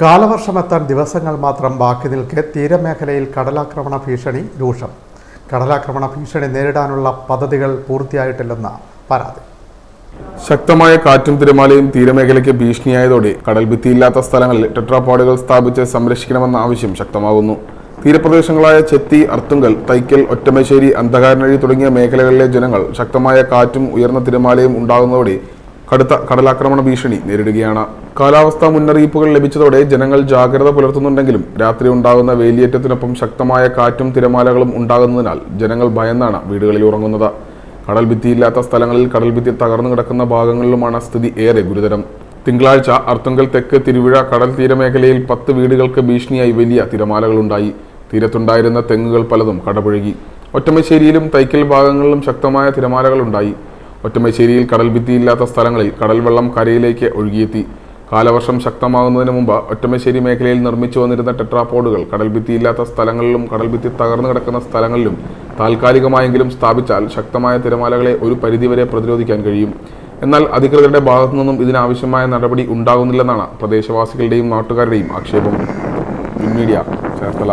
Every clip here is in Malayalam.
കാലവർഷമെത്താൻ ദിവസങ്ങൾ മാത്രം ബാക്കി നിൽക്കെ തീരമേഖലയിൽ കടലാക്രമണ ഭീഷണി രൂക്ഷം. കടലാക്രമണ ഭീഷണി നേരിടാനുള്ള പദ്ധതികൾ പൂർത്തിയായിട്ടില്ലെന്ന പരാതി. ശക്തമായ കാറ്റും തിരമാലയും തീരമേഖലയ്ക്ക് ഭീഷണിയായതോടെ കടൽഭിത്തിയില്ലാത്ത സ്ഥലങ്ങളിൽ ടെട്രാപോഡുകൾ സ്ഥാപിച്ച് സംരക്ഷിക്കണമെന്ന ആവശ്യം ശക്തമാകുന്നു. തീരപ്രദേശങ്ങളായ ചെത്തി അർത്തുങ്കൽ തൈക്കൽ ഒറ്റമശ്ശേരി അന്ധകാരനഴി തുടങ്ങിയ മേഖലകളിലെ ജനങ്ങൾ ശക്തമായ കാറ്റും ഉയർന്ന തിരമാലയും ഉണ്ടാകുന്നതോടെ കടുത്ത കടലാക്രമണ ഭീഷണി നേരിടുകയാണ്. കാലാവസ്ഥാ മുന്നറിയിപ്പുകൾ ലഭിച്ചതോടെ ജനങ്ങൾ ജാഗ്രത പുലർത്തുന്നുണ്ടെങ്കിലും രാത്രി ഉണ്ടാകുന്ന വേലിയേറ്റത്തിനൊപ്പം ശക്തമായ കാറ്റും തിരമാലകളും ഉണ്ടാകുന്നതിനാൽ ജനങ്ങൾ ഭയന്നാണ് വീടുകളിൽ ഉറങ്ങുന്നത്. കടൽ ഭിത്തിയില്ലാത്ത സ്ഥലങ്ങളിൽ കടൽ ഭിത്തി തകർന്നു കിടക്കുന്ന ഭാഗങ്ങളിലുമാണ് സ്ഥിതി ഏറെ ഗുരുതരം. തിങ്കളാഴ്ച അർത്തുങ്കൽ തെക്ക് തിരുവിഴ കടൽ തീരമേഖലയിൽ പത്ത് വീടുകൾക്ക് ഭീഷണിയായി വലിയ തിരമാലകളുണ്ടായി. തീരത്തുണ്ടായിരുന്ന തെങ്ങുകൾ പലതും കടപുഴകി. ഒറ്റമശ്ശേരിയിലും തൈക്കൽ ഭാഗങ്ങളിലും ശക്തമായ തിരമാലകളുണ്ടായി. ഒറ്റമശ്ശേരിയിൽ കടൽഭിത്തിയില്ലാത്ത സ്ഥലങ്ങളിൽ കടൽ വെള്ളം കരയിലേക്ക് ഒഴുകിയെത്തി. കാലവർഷം ശക്തമാകുന്നതിന് മുമ്പ് ഒറ്റമശ്ശേരി മേഖലയിൽ നിർമ്മിച്ചു വന്നിരുന്ന ടെട്രാപോഡുകൾ കടൽഭിത്തിയില്ലാത്ത സ്ഥലങ്ങളിലും കടൽഭിത്തി തകർന്നു കിടക്കുന്ന സ്ഥലങ്ങളിലും താൽക്കാലികമായെങ്കിലും സ്ഥാപിച്ചാൽ ശക്തമായ തിരമാലകളെ ഒരു പരിധിവരെ പ്രതിരോധിക്കാൻ കഴിയും. എന്നാൽ അധികൃതരുടെ ഭാഗത്തു നിന്നും ഇതിനാവശ്യമായ നടപടി ഉണ്ടാകുന്നില്ലെന്നാണ് പ്രദേശവാസികളുടെയും നാട്ടുകാരുടെയും ആക്ഷേപം. Media Cherthala.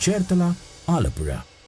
Cherthala Alappuzha